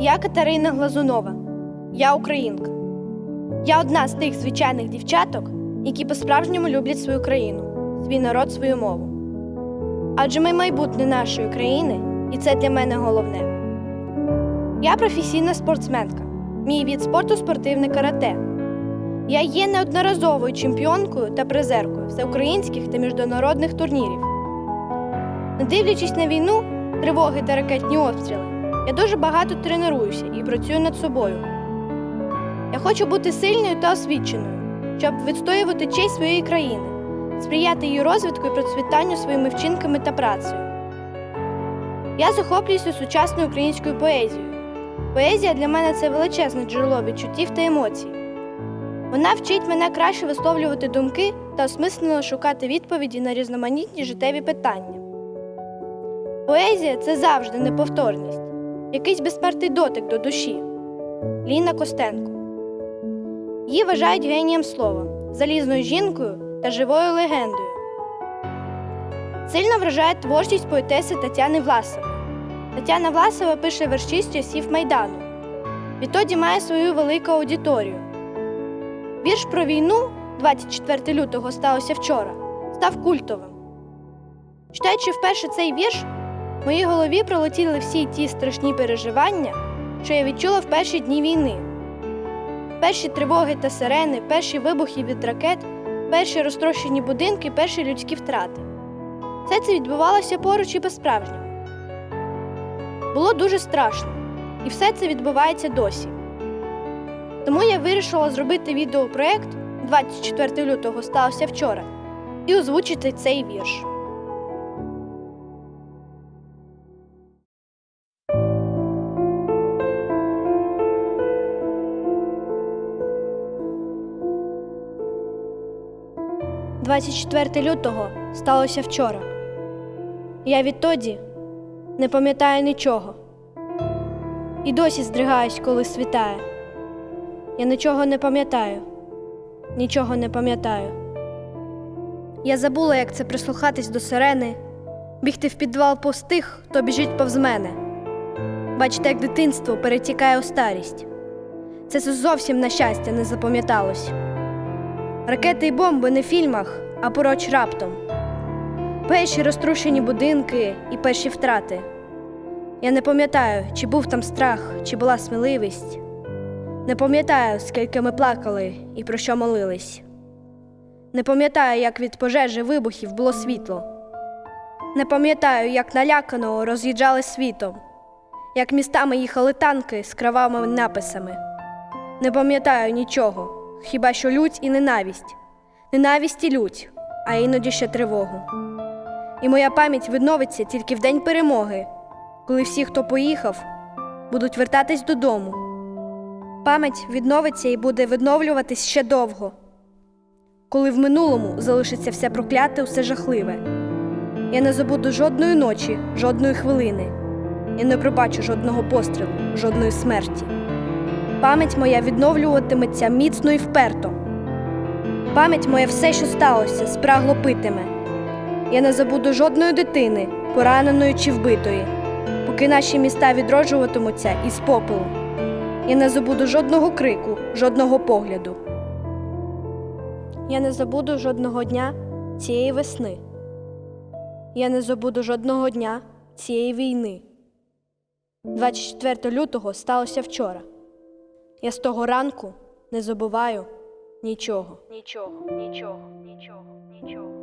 Я Катерина Глазунова. Я українка. Я одна з тих звичайних дівчаток, які по-справжньому люблять свою країну, свій народ, свою мову. Адже ми майбутнє нашої країни, і це для мене головне. Я професійна спортсменка. Мій від спорту спортивне карате. Я є неодноразовою чемпіонкою та призеркою всеукраїнських та міжнародних турнірів. Не дивлячись на війну, тривоги та ракетні обстріли, я дуже багато тренуюся і працюю над собою. Я хочу бути сильною та освіченою, щоб відстоювати честь своєї країни, сприяти її розвитку і процвітанню своїми вчинками та працею. Я захоплююся сучасною українською поезією. Поезія для мене це величезне джерело відчуттів та емоцій. Вона вчить мене краще висловлювати думки та осмислено шукати відповіді на різноманітні життєві питання. Поезія це завжди неповторність, якийсь безсмертний дотик до душі. Ліна Костенко. Її вважають генієм слова, залізною жінкою та живою легендою. Сильно вражає творчість поетеси Тетяни Власової. Тетяна Власова пише верші з часів Майдану. Відтоді має свою велику аудиторію. Вірш про війну 24 лютого сталося вчора, став культовим. Читаючи вперше цей вірш, моїй голові пролетіли всі ті страшні переживання, що я відчула в перші дні війни. Перші тривоги та сирени, перші вибухи від ракет, перші розтрощені будинки, перші людські втрати. Все це відбувалося поруч і по-справжньому. Було дуже страшно, і все це відбувається досі. Тому я вирішила зробити відеопроект 24 лютого сталося вчора і озвучити цей вірш. «24 лютого сталося вчора. Я відтоді не пам'ятаю нічого. І досі здригаюсь, коли світає. Я нічого не пам'ятаю, нічого не пам'ятаю. Я забула, як це прислухатись до сирени, бігти в підвал повз тих, хто біжить повз мене. Бачите, як дитинство перетікає у старість. Це зовсім на щастя не запам'яталось. Ракети й бомби не в фільмах, а поруч раптом. Перші розтрушені будинки і перші втрати. Я не пам'ятаю, чи був там страх, чи була сміливість. Не пам'ятаю, скільки ми плакали і про що молились. Не пам'ятаю, як від пожежі вибухів було світло. Не пам'ятаю, як налякано роз'їжджали світом, як містами їхали танки з кровавими написами. Не пам'ятаю нічого, хіба що лють і ненависть, ненависть і лють, а іноді ще тривогу. І моя пам'ять відновиться тільки в день перемоги, коли всі, хто поїхав, будуть вертатись додому. Пам'ять відновиться і буде відновлюватись ще довго, коли в минулому залишиться все прокляте, усе жахливе. Я не забуду жодної ночі, жодної хвилини. Я не пробачу жодного пострілу, жодної смерті. Пам'ять моя відновлюватиметься міцно і вперто. Пам'ять моя все, що сталося, спрагло питиме. Я не забуду жодної дитини, пораненої чи вбитої, поки наші міста відроджуватимуться із попелу. Я не забуду жодного крику, жодного погляду. Я не забуду жодного дня цієї весни. Я не забуду жодного дня цієї війни. 24 лютого сталося вчора. Я з того ранку не забуваю нічого. Нічого, нічого, нічого, нічого.